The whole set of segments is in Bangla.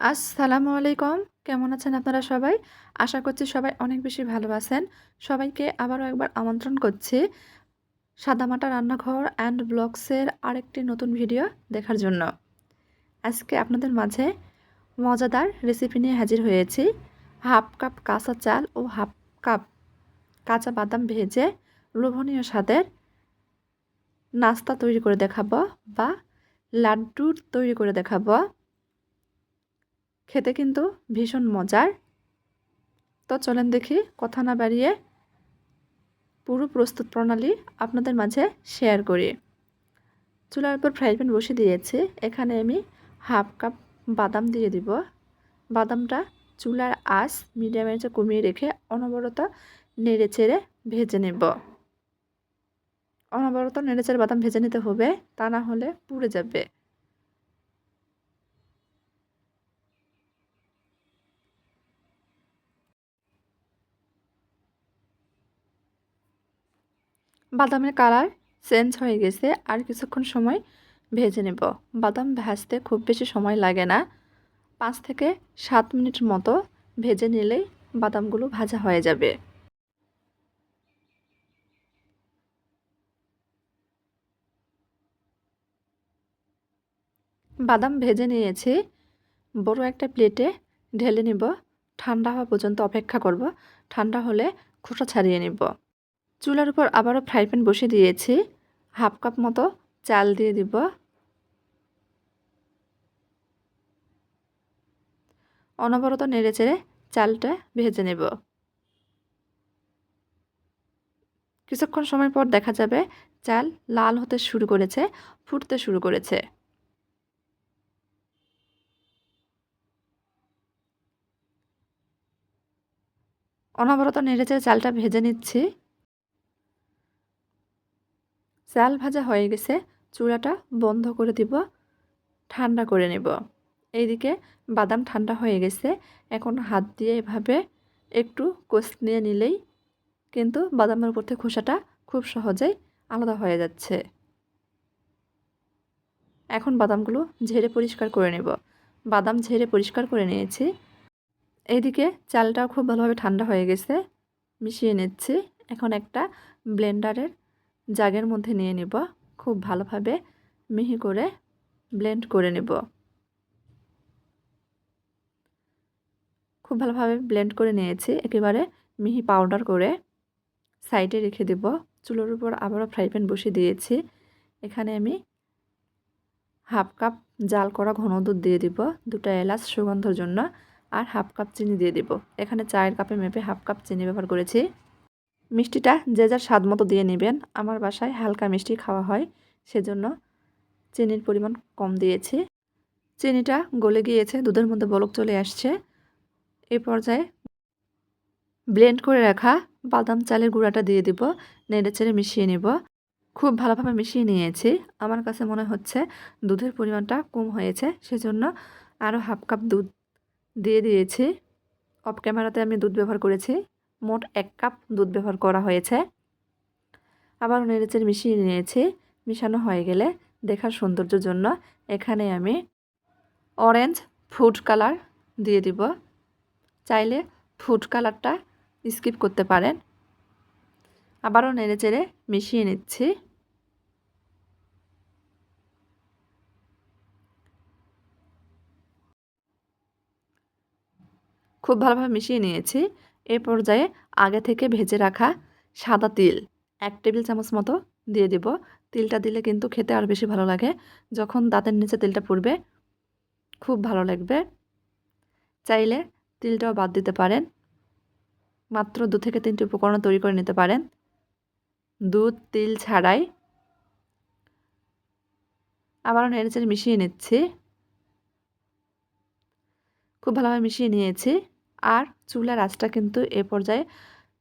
আসসালামু আলাইকুম। কেমন আছেন আপনারা সবাই? আশা করছি সবাই অনেক বেশি ভালো আছেন। সবাইকে আবারও একবার আমন্ত্রণ করছি সাদামাটা রান্নাঘর অ্যান্ড ব্লগসের আরেকটি নতুন ভিডিও দেখার জন্য। আজকে আপনাদের মাঝে মজাদার রেসিপি নিয়ে হাজির হয়েছি। হাফ কাপ কাঁচা চাল ও হাফ কাপ কাঁচা বাদাম ভেজে লোভনীয় স্বাদের নাস্তা তৈরি করে দেখাবো বা লাড্ডুর তৈরি করে দেখাবো। খেতে কিন্তু ভীষণ মজার। তো চলেন দেখি কথা না বাড়িয়ে পুরো প্রস্তুত প্রণালী আপনাদের মাঝে শেয়ার করি। চুলার উপর ফ্রাই প্যান বসে দিয়েছি। এখানে আমি হাফ কাপ বাদাম দিয়ে দিব। বাদামটা চুলার আঁচ মিডিয়ামের চেয়ে কমিয়ে রেখে অনবরত নেড়ে চেড়ে ভেজে নেব। অনবরত নেড়ে চেড়ে বাদাম ভেজে নিতে হবে, তা না হলে পুড়ে যাবে। বাদামের কালার চেঞ্জ হয়ে গেছে, আর কিছুক্ষণ সময় ভেজে নেব। বাদাম ভাজতে খুব বেশি সময় লাগে না। পাঁচ থেকে সাত মিনিট মতো ভেজে নিলেই বাদামগুলো ভাজা হয়ে যাবে। বাদাম ভেজে নিয়েছি। বড় একটা প্লেটে ঢেলে নিব। ঠান্ডা হওয়া পর্যন্ত অপেক্ষা করব। ঠান্ডা হলে খোসা ছাড়িয়ে নিব। চুলার উপর আবারও ফ্রাই প্যান বসিয়ে দিয়েছি। হাফ কাপ মতো চাল দিয়ে দিব। অনবরত নেড়ে চেড়ে চালটা ভেজে নেব। কিছুক্ষণ সময় পর দেখা যাবে চাল লাল হতে শুরু করেছে, ফুটতে শুরু করেছে। অনবরত নেড়ে চেড়ে চালটা ভেজে নিচ্ছি। চাল ভাজা হয়ে গেছে, চূড়াটা বন্ধ করে দিব, ঠান্ডা করে নেব। এইদিকে বাদাম ঠান্ডা হয়ে গেছে, এখন হাত দিয়ে এভাবে একটু কোষ নিয়ে নিলেই কিন্তু বাদামের উপর থেকে খোসাটা খুব সহজেই আলাদা হয়ে যাচ্ছে। এখন বাদামগুলো ঝেড়ে পরিষ্কার করে নেব। বাদাম ঝেড়ে পরিষ্কার করে নিয়েছি। এইদিকে চালটাও খুব ভালোভাবে ঠান্ডা হয়ে গেছে, মিশিয়ে নিচ্ছি। এখন একটা ব্লেন্ডারের জাগের মধ্যে নিয়ে নেব। খুব ভালোভাবে মিহি করে ব্লেন্ড করে নেব। খুব ভালোভাবে ব্লেন্ড করে নিয়েছি। একেবারে মিহি পাউডার করে সাইডে রেখে দেব। চুলোর উপর আবারও ফ্রাই প্যান বসিয়ে দিয়েছি। এখানে আমি হাফ কাপ জাল করা ঘন দুধ দিয়ে দিব। দুটো এলাচ সুগন্ধর জন্য। আর হাফ কাপ চিনি দিয়ে দিব। এখানে চায়ের কাপে মেপে হাফ কাপ চিনি ব্যবহার করেছি। মিষ্টিটা যে যার স্বাদ মতো দিয়ে নেবেন। আমার বাসায় হালকা মিষ্টি খাওয়া হয়, সেজন্য চিনির পরিমাণ কম দিয়েছি। চিনিটা গলে গিয়েছে, দুধের মধ্যে বলক চলে আসছে। এই পর্যায়ে ব্লেন্ড করে রাখা বাদাম চালের গুঁড়াটা দিয়ে দিব, নেড়ে চেড়ে মিশিয়ে নেব। খুব ভালোভাবে মিশিয়ে নিয়েছি। আমার কাছে মনে হচ্ছে দুধের পরিমাণটা কম হয়েছে, সেজন্য আরও হাফ কাপ দুধ দিয়ে দিয়েছি। অফ ক্যামেরাতে আমি দুধ ব্যবহার করেছি। মোট এক কাপ দুধ ব্যবহার করা হয়েছে। আবার নেড়েচেড়ে মিশিয়ে নিয়েছি। মিশানো হয়ে গেলে দেখার সৌন্দর্যের জন্য এখানে আমি অরেঞ্জ ফুড কালার দিয়ে দিব। চাইলে ফুড কালারটা স্কিপ করতে পারেন। আবারও নেড়েচেড়ে মিশিয়ে নিচ্ছি। খুব ভালোভাবে মিশিয়ে নিয়েছি। এ পর্যায়ে আগে থেকে ভেজে রাখা সাদা তিল, এক টেবিল চামচ মতো দিয়ে দিব। তিলটা দিলে কিন্তু খেতে আরও বেশি ভালো লাগে। যখন দাঁতের নিচে তিলটা পড়বে, খুব ভালো লাগবে। চাইলে তিলটাও বাদ দিতে পারেন। মাত্র দু থেকে তিনটি উপকরণ তৈরি করে নিতে পারেন। দুধ, তিল ছাড়াই। আবারও নেড়েচেড়ে মিশিয়ে নিচ্ছি। খুব ভালোভাবে মিশিয়ে নিয়েছি। আর চুলার আঁচটা কিন্তু এ পর্যায়ে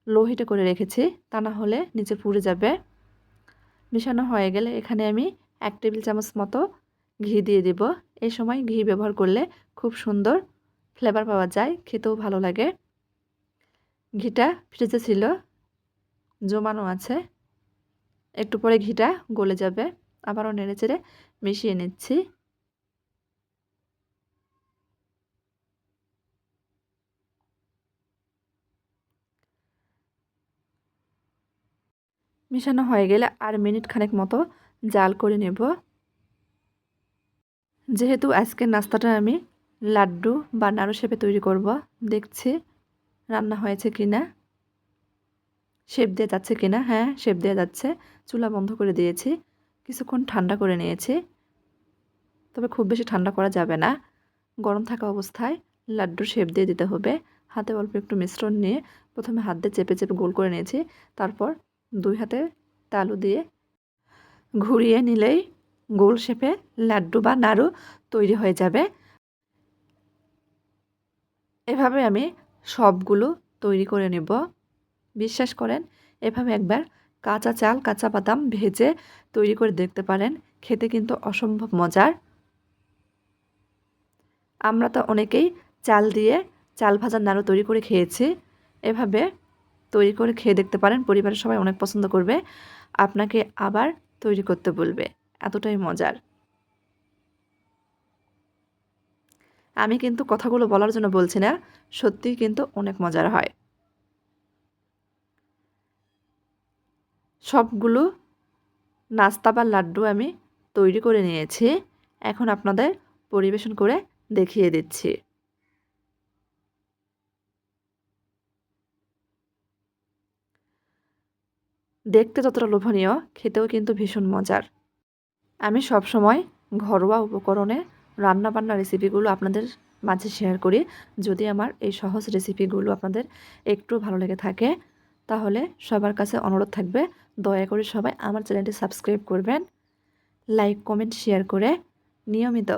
লোহিটে করে রেখেছি। তা না হলে নিচে পুড়ে যাবে। মিশানো হয়ে গেলে এখানে আমি এক টেবিল চামচ মতো ঘি দিয়ে দেব। এই সময় ঘি ব্যবহার করলে খুব সুন্দর ফ্লেভার পাওয়া যায়, খেতেও ভালো লাগে। ঘিটা ফ্রিজে ছিল, জমানো আছে। একটু পরে ঘিটা গলে যাবে। আবারও নেড়ে চেড়ে মিশিয়ে নিচ্ছি। মেশানো হয়ে গেলে আর মিনিট খানেক মতো জাল করে নেব। যেহেতু আজকের নাস্তাটা আমি লাড্ডু বা নাড়ু শেপে তৈরি করব, দেখছি রান্না হয়েছে কি না শেপ দিয়ে যাচ্ছে কি না হ্যাঁ শেপ দিয়ে যাচ্ছে। চুলা বন্ধ করে দিয়েছি। কিছুক্ষণ ঠান্ডা করে নিয়েছি। তবে খুব বেশি ঠান্ডা করা যাবে না। গরম থাকা অবস্থায় লাড্ডুর শেপ দিয়ে দিতে হবে। হাতে অল্প একটু মিশ্রণ নিয়ে প্রথমে হাত দিয়ে চেপে চেপে গোল করে নিয়েছি। তারপর দুই হাতে তালু দিয়ে ঘুরিয়ে নিলেই গোল শেপে লাড্ডু বা নাড়ু তৈরি হয়ে যাবে। এভাবে আমি সবগুলো তৈরি করে নেব। বিশ্বাস করেন, এভাবে একবার কাঁচা চাল, কাঁচা বাদাম ভেজে তৈরি করে দেখতে পারেন। খেতে কিন্তু অসম্ভব মজার। আমরা তো অনেকেই চাল দিয়ে চাল ভাজার নাড়ু তৈরি করে খেয়েছি। এভাবে তৈরি করে খেয়ে দেখতে পারেন। পরিবারের সবাই অনেক পছন্দ করবে। আপনাকে আবার তৈরি করতে বলবে। এতটাই মজার। আমি কিন্তু কথাগুলো বলার জন্য বলছি না, সত্যিই কিন্তু অনেক মজার হয়। সবগুলো নাস্তা বা লাড্ডু আমি তৈরি করে নিয়েছি। এখন আপনাদের পরিবেশন করে দেখিয়ে দিচ্ছি। দেখতে যতটা লোভনীয়, খেতেও কিন্তু ভীষণ মজার। আমি সব সময় ঘরোয়া উপকরণে রান্নাবান্না রেসিপিগুলো আপনাদের মাঝে শেয়ার করি। যদি আমার এই সহজ রেসিপিগুলো আপনাদের একটু ভালো লেগে থাকে, তাহলে সবার কাছে অনুরোধ থাকবে, দয়া করে সবাই আমার চ্যানেলটি সাবস্ক্রাইব করবেন লাইক কমেন্ট শেয়ার করে নিয়মিত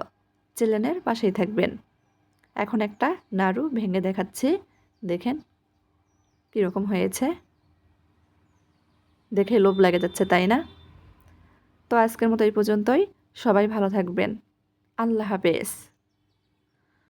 চ্যানেলের পাশেই থাকবেন। এখন একটা নাড়ু ভেঙে দেখাচ্ছি, দেখেন কীরকম হয়েছে। দেখে লোভ লাগে যাচ্ছে, তাই না? তো আজকের মতো এই পর্যন্তই। সবাই ভালো থাকবেন। আল্লাহ হাফেজ।